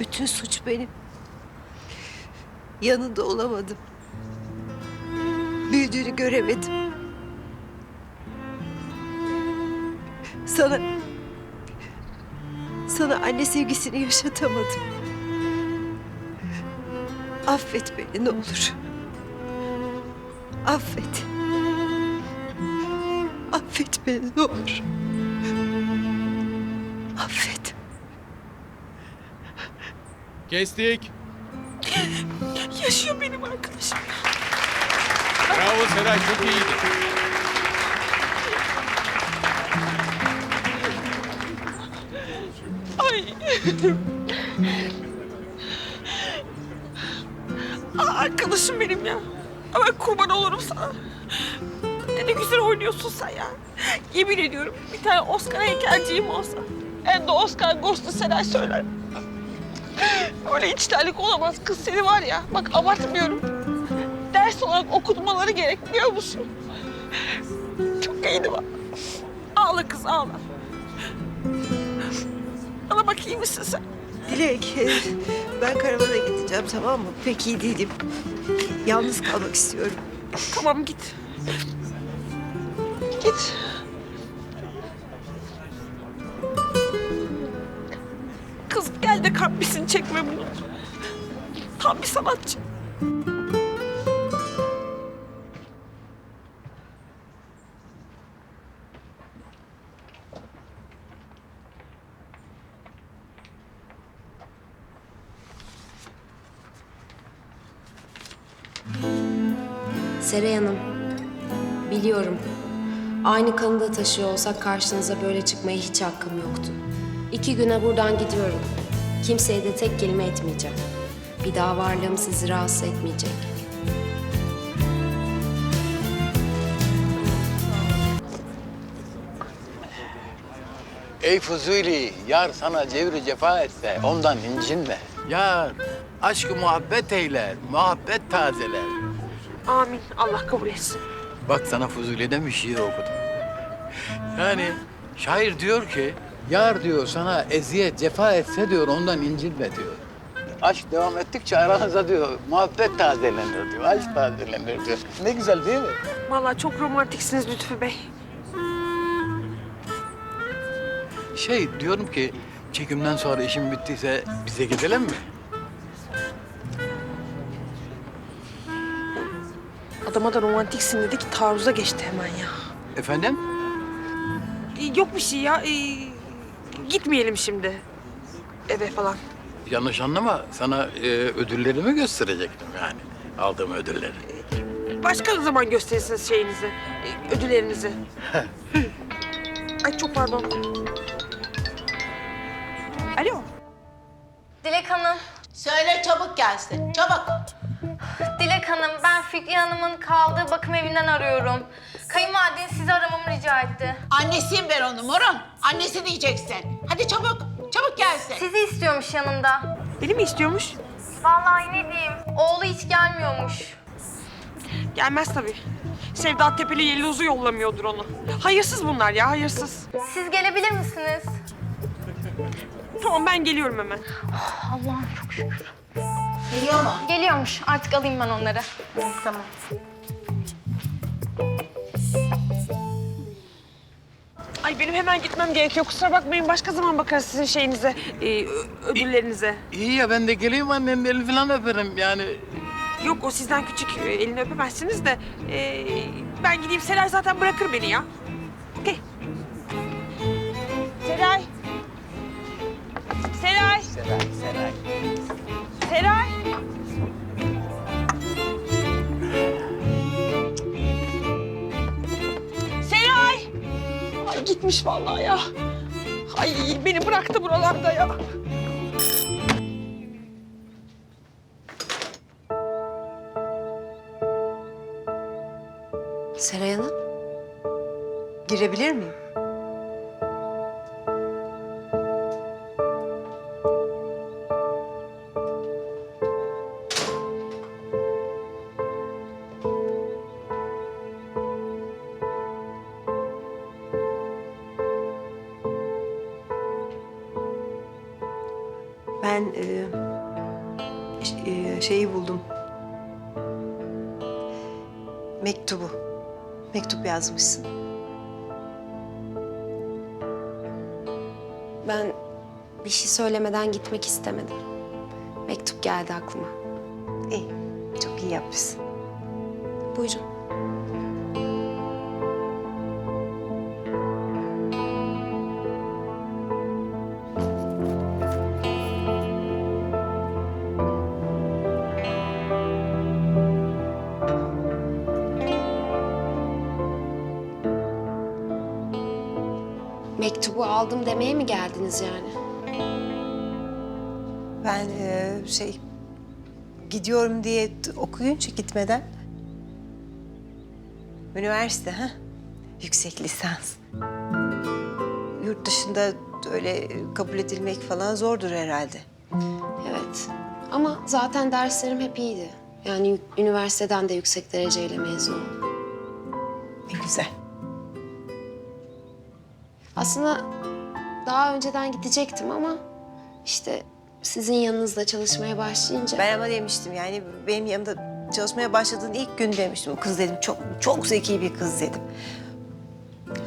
Bütün suç benim. Yanında olamadım. Büyüdüğünü göremedim. Sana... Sana anne sevgisini yaşatamadım. Affet beni ne olur. Affet. Affet beni ne olur. Affet. Kestik. Yaşıyor benim arkadaşım. Bravo Seray çok iyiydi. Ay. Aa, arkadaşım benim ya. Ama kurban olurum sana. Ne de güzel oynuyorsun sen ya. Yemin ediyorum bir tane Oscar heykelciğim olsa. En de Oscar Ghost'u Seray söyler. Öyle içtenlik olamaz. Kız seni var ya. Bak abartmıyorum. Ders olarak okutmaları gerek biliyor musun? Çok iyiydi bak. Ağla kız ağla. Bana bak iyi misin sen? Dilek, ben karavana gideceğim tamam mı? Pek iyi değilim. Yalnız kalmak istiyorum. Tamam git. Git. Çekme bunu. Tam bir sanatçı. Seray Hanım, biliyorum. Aynı kanı da taşıyor olsak karşınıza böyle çıkmaya hiç hakkım yoktu. İki güne buradan gidiyorum. Kimseye de tek kelime etmeyeceğim. Bir daha varlığım sizi rahatsız etmeyecek. Ey Fuzuli, yar sana cevri cefa etse ondan incinme. Yar, aşkı muhabbet eyler, muhabbet tazeler. Amin. Allah kabul etsin. Bak sana Fuzuli'den bir şiir okudum. Yani şair diyor ki, yar diyor sana eziyet cefa etse diyor ondan incinme diyor. Aşk devam ettikçe aranızda diyor muhabbet tazelenir diyor, aşk tazelenir diyor. Ne güzel değil mi? Vallahi çok romantiksiniz Lütfü Bey. Şey diyorum ki, çekimden sonra işim bittiyse bize gidelim mi? Adama da romantiksin dedi ki taarruza geçti hemen ya. Efendim? Ee, Yok bir şey ya. ee, gitmeyelim şimdi. Eve falan. Yanlış anlama. Sana e, ödüllerimi gösterecektim yani. Aldığım ödülleri. Başka zaman gösterirsiniz şeyinizi, ee, ödüllerinizi. Ay çok pardon. Alo. Dilek Hanım, Söyle çabuk gelsin. Çabuk. Dilek Hanım ben Fikri Hanım'ın kaldığı bakım evinden arıyorum. Kayınvalideniz sizi aramamı rica etti. Annesiyim ben onun morun. Annesi diyeceksin. Hadi çabuk. Çabuk gelsin. Sizi istiyormuş yanında. Beni mi istiyormuş? Vallahi ne diyeyim, oğlu hiç gelmiyormuş. Gelmez tabii. Sevda Tepeli Yeluz'u yollamıyordur onu. Hayırsız bunlar ya, hayırsız. Siz gelebilir misiniz? Tamam ben geliyorum hemen. Allah'ım çok şükür. Geliyor mu? Geliyormuş, artık alayım ben onları. Tamam. Ay benim hemen gitmem gerekiyor. Kusura bakmayın. Başka zaman bakarız sizin şeyinize, ö- ödüllerinize. İyi ya ben de geleyim annenin elini falan öperim yani. Yok o sizden küçük. ee, Elini öpemezsiniz de. ee, ben gideyim. Seray zaten bırakır beni ya. Okey. Seray. Seray, Seray. Seray. Seray. Gitmiş vallahi ya. Ay beni bıraktı buralarda ya. Seray Hanım, Girebilir miyim? Ben e, e, şeyi buldum. Mektubu. Mektup yazmışsın. Ben bir şey söylemeden gitmek istemedim. Mektup geldi aklıma. İyi, çok iyi yapmışsın. Buyurun. Mektubu aldım demeye mi geldiniz yani? Ben e, şey gidiyorum diye okuyunca gitmeden üniversite ha yüksek lisans. Yurt dışında öyle kabul edilmek falan zordur herhalde. Evet. Ama zaten derslerim hep iyiydi. Yani üniversiteden de yüksek dereceyle mezun oldum. Ne güzel. Aslında daha önceden gidecektim ama işte sizin yanınızda çalışmaya başlayınca... Ben ama demiştim yani benim yanımda çalışmaya başladığın ilk gün demiştim. O kız dedim çok çok zeki bir kız dedim.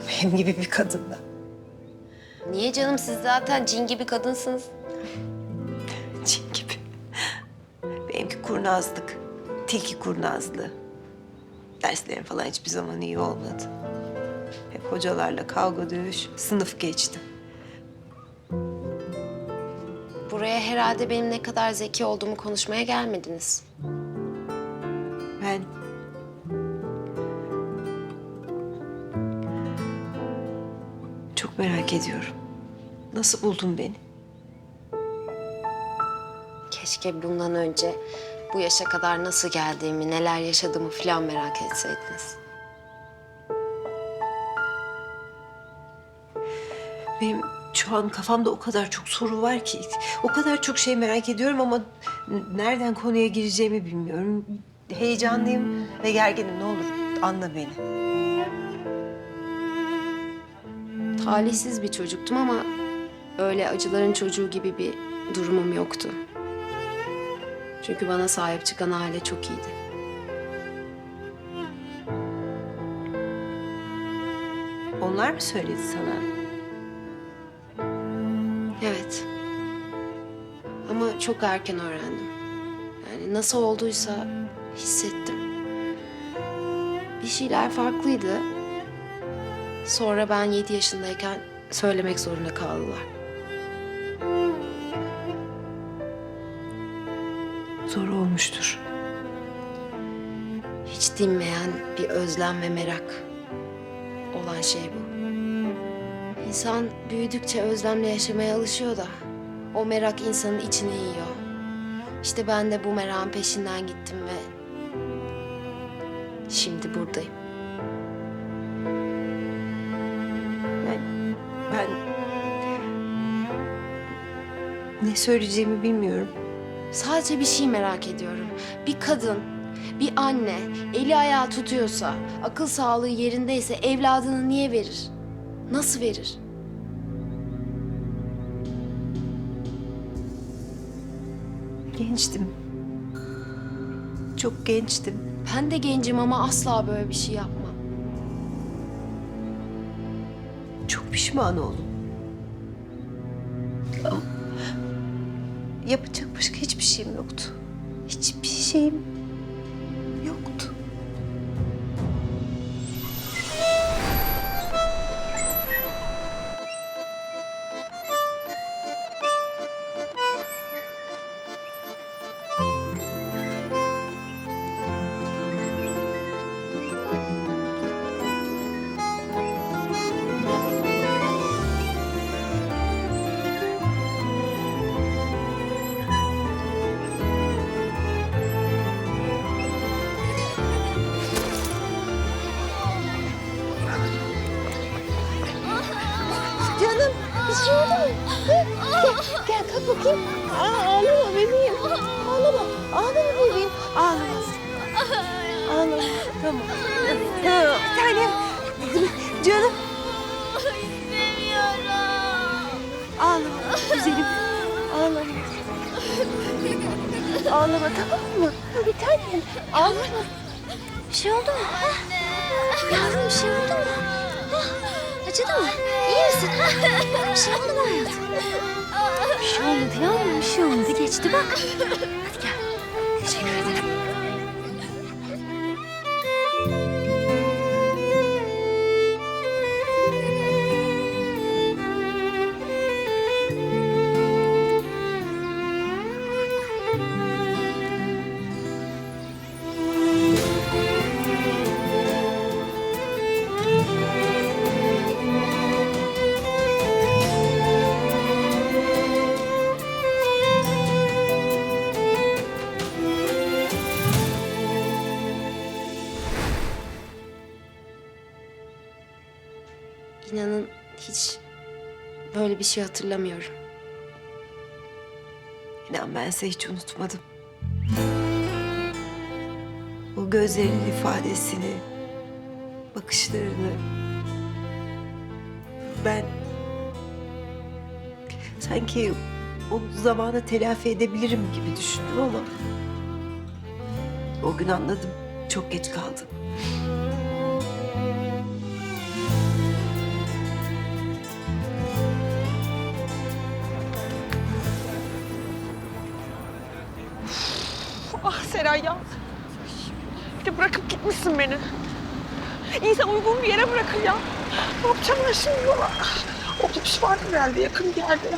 Benim gibi bir kadınla. Niye canım siz zaten cin gibi kadınsınız. Cin gibi. Benimki kurnazlık. Tilki kurnazlığı. Derslerim falan hiçbir zaman iyi olmadı. Hocalarla kavga dövüş, sınıf geçtim. Buraya herhalde benim ne kadar zeki olduğumu konuşmaya gelmediniz. Ben... Çok merak ediyorum. Nasıl buldun beni? Keşke bundan önce bu yaşa kadar nasıl geldiğimi, neler yaşadığımı falan merak etseydiniz. Benim şu an kafamda o kadar çok soru var ki. O kadar çok şey merak ediyorum ama nereden konuya gireceğimi bilmiyorum. Heyecanlıyım ve gerginim. Ne olur anla beni. Talihsiz bir çocuktum ama öyle acıların çocuğu gibi bir durumum yoktu. Çünkü bana sahip çıkan aile çok iyiydi. Onlar mı söyledi sana? Evet. Ama çok erken öğrendim. Yani nasıl olduysa hissettim. Bir şeyler farklıydı. Sonra ben yedi yaşındayken söylemek zorunda kaldılar. Zor olmuştur. Hiç dinmeyen bir özlem ve merak olan şey bu. İnsan büyüdükçe özlemle yaşamaya alışıyor da o merak insanın içine yiyor. İşte ben de bu merakın peşinden gittim ve şimdi buradayım. Ben, ben ne söyleyeceğimi bilmiyorum. Sadece bir şey merak ediyorum. Bir kadın, bir anne eli ayağı tutuyorsa, akıl sağlığı yerindeyse evladını niye verir? Nasıl verir? Gençtim. Çok gençtim. Ben de gencim ama asla böyle bir şey yapmam. Çok pişman oldum. Ama yapacak başka hiçbir şeyim yoktu. Hiçbir şeyim bakayım. Aa, ağlama bebeğim. Ağlama. Ağlama bebeğim. Ağlama. Ağlama. Tamam. Tamam. Tanem. Canım. İstemiyorum. Ağlama. Güzelim. Ağlama. Ağlama tamam mı? Bir tanem. Ağlama. Bir şey oldu mu? Ha? Yavrum bir şey oldu mu? Acıdı mı? İyi misin? Bir şey oldu mu hayatım? Bir şey olmadı yavrum, bir şey olmadı. Geçti bak. İnanın hiç böyle bir şey hatırlamıyorum. İnan bense hiç unutmadım. O gözlerinin ifadesini, bakışlarını. Ben sanki o zamanı telafi edebilirim gibi düşündüm ama o gün anladım. Çok geç kaldım. Seray ya. Bir de bırakıp gitmişsin beni. İnsan uygun bir yere bırakır ya. Ne yapacağım ben şimdi yola? Otobüs vardı herhalde yakın bir yerde ya.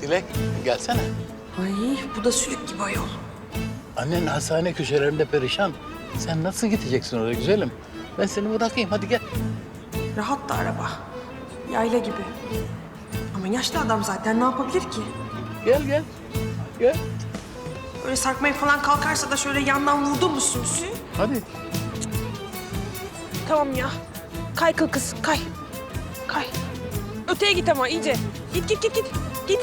Dilek gelsene. Ay bu da sülük gibi ayol. Annen hastane köşelerinde perişan. Sen nasıl gideceksin oraya güzelim? Ben seni bırakayım hadi gel. Rahat da araba. Yayla gibi. Ama yaşlı adam zaten ne yapabilir ki? Gel gel. Gel. Öyle sarkmaya falan kalkarsa da şöyle yandan vurdum mu sümsü? Hadi. Tamam ya. Kay kız kay. Kay. Öteye git ama iyice. Git git git git. Git.